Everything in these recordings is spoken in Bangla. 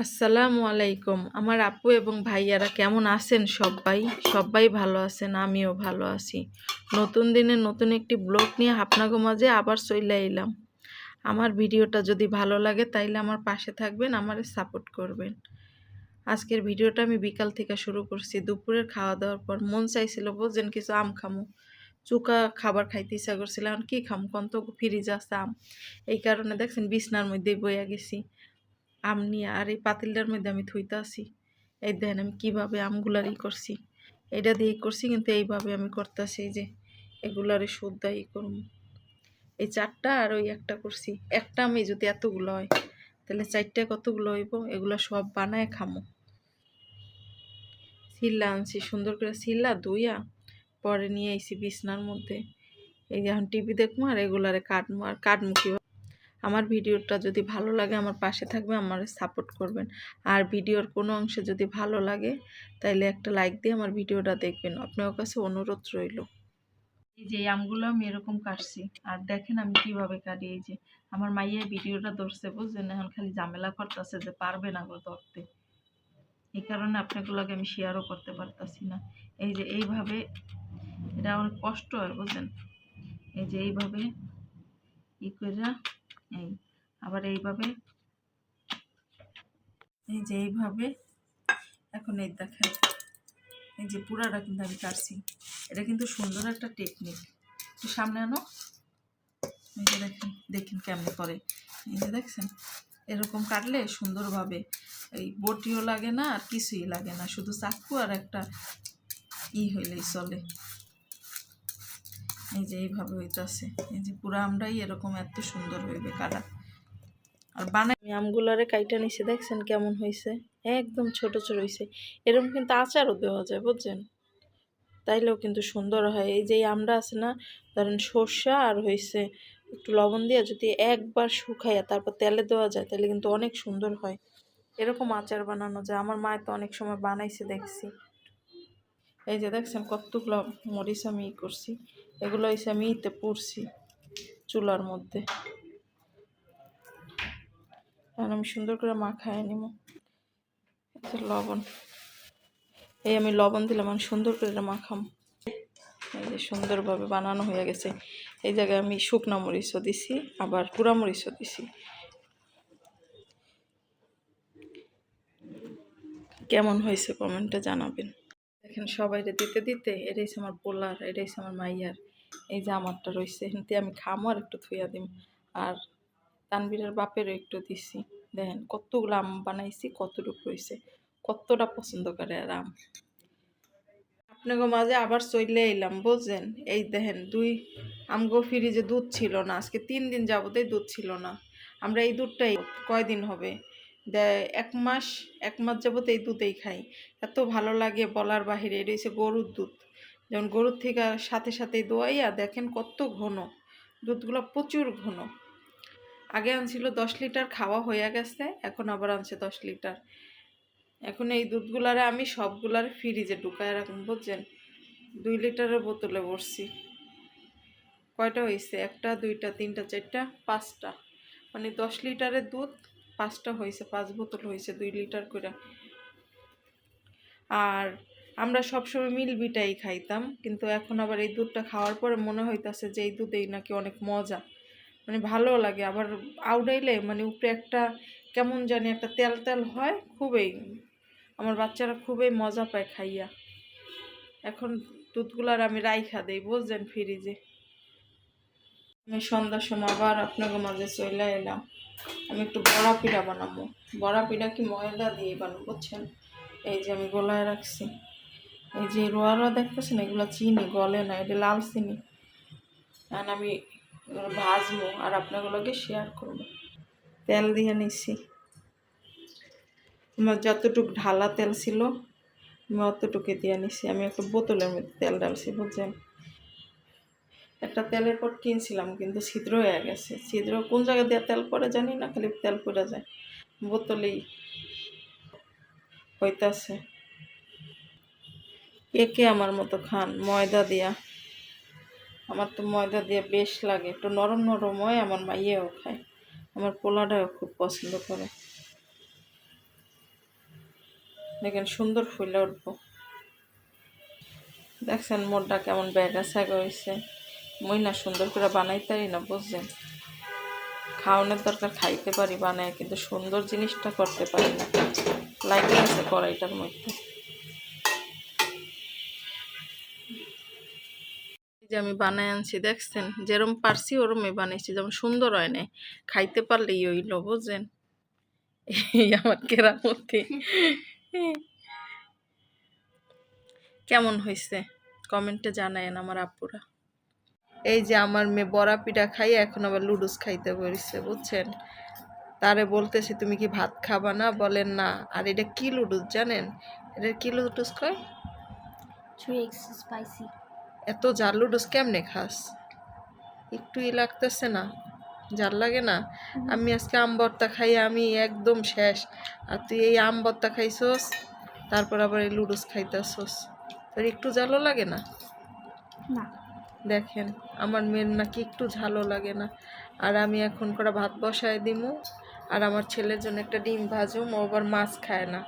আসসালামু আলাইকুম। আমার আপু এবং ভাইয়ারা কেমন আছেন সবাই? সবাই ভালো আছেন, আমিও ভালো আছি। নতুন দিনে নতুন একটি ব্লগ নিয়ে আপনাকে মাঝে আবার চলে এলাম। আমার ভিডিওটা যদি ভালো লাগে তাইলে আমার পাশে থাকবেন, আমার সাপোর্ট করবেন। আজকের ভিডিওটা আমি বিকাল থেকে শুরু করছি। দুপুরের খাওয়া দাওয়ার পর মন চাইছিল বুঝছেন কিছু আম খামো। চুকা খাবার খাইতে ইচ্ছা করছিলাম কী খাম? কন তো ফ্রিজ আছে আম। এই কারণে দেখছেন বিছনার মধ্যেই বইয়া গেছি। আম নিয়ে আর এই পাতিলটার মধ্যে আমি থইতে আসি এই দেখেন আমি কীভাবে আমগুলার ই করছি। এটা দিয়ে করছি, কিন্তু এইভাবে আমি করতেছি যে এগুলারে শুদ্ধ ই করব এই চারটা আর ওই একটা করছি। একটা আমি যদি এতগুলো হয়, তাহলে চারটা কতগুলো হইব? এগুলো সব বানায় খামো। সিল্লা আনছি, সুন্দর করে সিল্লা ধুইয়া পরে নিয়ে আইছি বিছনার মধ্যে। এই এখন টিভি দেখব আর এগুলারে কাটবো, আর কাটমু কীভাবে? আমার ভিডিওটা যদি ভালো লাগে আমার পাশে থাকবে, আমার সাপোর্ট করবেন। আর ভিডিওর কোনো অংশে যদি ভালো লাগে, তাইলে একটা লাইক দিয়ে আমার ভিডিওটা দেখবেন। আপনার কাছে অনুরোধ রইল। এই যে আমগুলো আমি এরকম কাটছি। আর দেখেন আমি কীভাবে কাটি এই যে। আমার মাইয়া ভিডিওটা ধরছে বুঝলেন এখন খালি ঝামেলা করতেছে যে পারবে না গো ধরতে। এই কারণে আপনাগুলোকে আমি শেয়ারও করতে পারতাছি না। এই যে এইভাবে, এটা অনেক কষ্ট হয় বুঝলেন এই যে এইভাবে ই করে এই, আবার এইভাবে। এই যে এইভাবে। এখন এই দেখেন, এই যে পুরাটা কিন্তু আমি কাটছি। এটা কিন্তু সুন্দর একটা টেকনিক একটু সামনে আনো। এই যে দেখেন দেখেন কেমন করে। এই যে দেখছেন, এরকম কাটলে সুন্দরভাবে এই বটিও লাগে না আর কিছুই লাগে না। শুধু চাকু আর একটা ই হইলেই চলে। এই যে এইভাবে হইতাছে। এই যে পুরো আমরাই এরকম এত সুন্দর হইবে কাটা আর বানাই আমি আমগুলারে কাইটা নিছে, দেখছেন কেমন হয়েছে একদম ছোট ছোট হয়েছে এরকম কিন্তু আচারও দেওয়া যায়, বুঝছেন? তাইলেও কিন্তু সুন্দর হয়। এই যে আমরা আছে না, ধরেন সর্ষা আর হয়েছে একটু লবণ দিয়ে যদি একবার শুকাইয়া তারপর তেলে দেওয়া যায় তাহলে কিন্তু অনেক সুন্দর হয়। এরকম আচার বানানো যায়। আমার মায় তো অনেক সময় বানাইছে, দেখছি। এই যে দেখছেন কতগুলো মরিচ আমি করছি। এগুলো হয়েছে আমি ইতে পুড়ছি চুলার মধ্যে। এখন আমি সুন্দর করে মাখায় নিব। লবণ। এই আমি লবণ দিলাম, আমি সুন্দর করে মাখাম এই যে সুন্দরভাবে বানানো হয়ে গেছে। এই জায়গায় আমি শুকনো মরিচও দিছি, আবার পুরা মরিচও দিছি। কেমন হয়েছে কমেন্টে জানাবেন। দেখেন সবাইরে দিতে দিতে এটাই আমার পোলার, এটাই আমার মাইয়ার। এই যে আমারটা রয়েছে এখানতে আমি খামো আর একটু থুইয়া দিম। আর তানবীরের বাপেরও একটু দিছি। দেখেন কতগুলো আম বানাইছি, কতটুকু রয়েছে কতটা পছন্দ করে আর আম। আপনাকে মাঝে আবার চলে এলাম বুঝছেন? এই দেখেন দুই, আমগো ফ্রিজে দুধ ছিল না, আজকে তিন দিন যাবতেই দুধ ছিল না। আমরা এই দুধটাই কয়দিন হবে? এক মাস এক মাস যাবত এই দুধেই খাই। এত ভালো লাগে বলার বাহিরে, এটা হচ্ছে গরুর দুধ। যেমন গরুর থেকে সাথে সাথে দোয়াইয়া দেখেন কত ঘন। দুধগুলো প্রচুর ঘন। আগে আনছিল দশ লিটার, খাওয়া হয়ে গেছে, এখন আবার আনছে দশ লিটার। এখন এই দুধগুলারে আমি সবগুলার ফ্রিজে ঢুকায় রাখুন, বুঝছেন? দুই লিটারের বোতলে বসছি কয়টা হয়েছে একটা, দুইটা, তিনটা, চারটা, পাঁচটা। মানে দশ লিটারের দুধ পাঁচটা হয়েছে, পাঁচ বোতল হয়েছে, দুই লিটার করে আর আমরা সবসময় মিলবিটাই খাইতাম, কিন্তু এখন আবার এই দুধটা খাওয়ার পরে মনে হইতাছে যে এই দুধেই নাকি অনেক মজা। মানে ভালো লাগে, আবার আউডাইলে মানে উপরে একটা কেমন জানি একটা তেল তেল হয়, খুবই আমার বাচ্চারা খুবই মজা পায় খাইয়া। এখন দুধগুলার আমি রাইখা দেই, বুঝছেন, ফ্রিজে। আমি সন্ধ্যার সময় আবার আপনাকে মাঝে চলে এলাম। আমি একটু বড়া পিঠা বানাবো। বড়া পিঠা কি ময়দা দিয়ে বানাবো, বুঝছেন? এই যে আমি গলায় রাখছি। এই যে রোয়া রোয়া দেখতেছেন, এগুলো চিনি, গলে না, এটা লাল চিনি। আর আমি ভাজবো আর আপনাগুলোকে শেয়ার করব। তেল দিয়ে নিছি। আমার যতটুক ঢালা তেল ছিল, আমি অতটুকু দিয়ে নিছি। আমি একটা বোতলের মধ্যে তেল ডালছি বুঝছেন? একটা তেলের পর কিনছিলাম, কিন্তু ছিদ্র হয়ে গেছে। ছিদ্র কোন জায়গা দিয়ে তেল পরে জানি না, খালি তেল পড়ে যায়। বোতলেই হইতাছে। কে কে আমার মতো খান, ময়দা দিয়া। আমার তো ময়দা দিয়ে বেশ লাগে, একটু নরম নরম হয়, আমার মাইয়েও খায়। আমার পোলাটাও খুব পছন্দ করে। দেখেন, সুন্দর ফুলে উঠবো। দেখছেন মোড়টা কেমন ব্যাগা স্যাগা হয়েছে মই না সুন্দর করে বানাইতে পারি না, বুঝছেন? খাওয়ানোর দরকার, খাইতে পারি, বানায়, কিন্তু সুন্দর জিনিসটা করতে পারি না। লাগে আছে কড়াইটার মধ্যে। যে আমি বানাই আনছি, দেখছেন? যেরম পারছি ওরমই বানাইছি, যেমন সুন্দর হয় না খাইতে পারলেই হইল, বুঝছেন? এই আমার কেরামতি। কেমন হয়েছে কমেন্টে জানায়েন আমার আপুরা। এই যে আমার মেয়ে বড়া পিঠা খাই এখন আবার লুডুস খাইতে বলেছে বুঝছেন? তারে বলতেছি তুমি কি ভাত খাবা না? বলেন না। আর এটা কি লুডুস জানেন? এটা কি লুডুস কয়? Three এত জাল লুডুস কেমনে খাস? একটু ই লাগতেছে না? জাল লাগে না? আমি আজকে আম ভর্তা খাই আমি একদম শেষ। আর তুই এই আম ভর্তা খাইছস তারপর আবার এই লুডুস খাইতেছস। তোর একটু জালও লাগে না? না। দেখেন, আমার মেয়ের নাকি একটু ঝালও লাগে না। আর আমি এখন করে ভাত বসায় দিমু, আর আমার ছেলের জন্য একটা ডিম ভাজুম, ও আবার মাছ খায় না।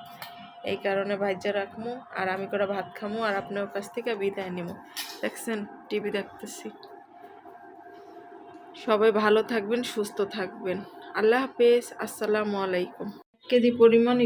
এই কারণে ভাজ্যা রাখমু, আর আমি করে ভাত খামু, আর আপনার কাছ থেকে বিদায় নিমু। দেখছেন, টিভি দেখতেছি। সবাই ভালো থাকবেন, সুস্থ থাকবেন। আল্লাহ হাফেজ, আসসালামু আলাইকুম। কেজি পরিমাণ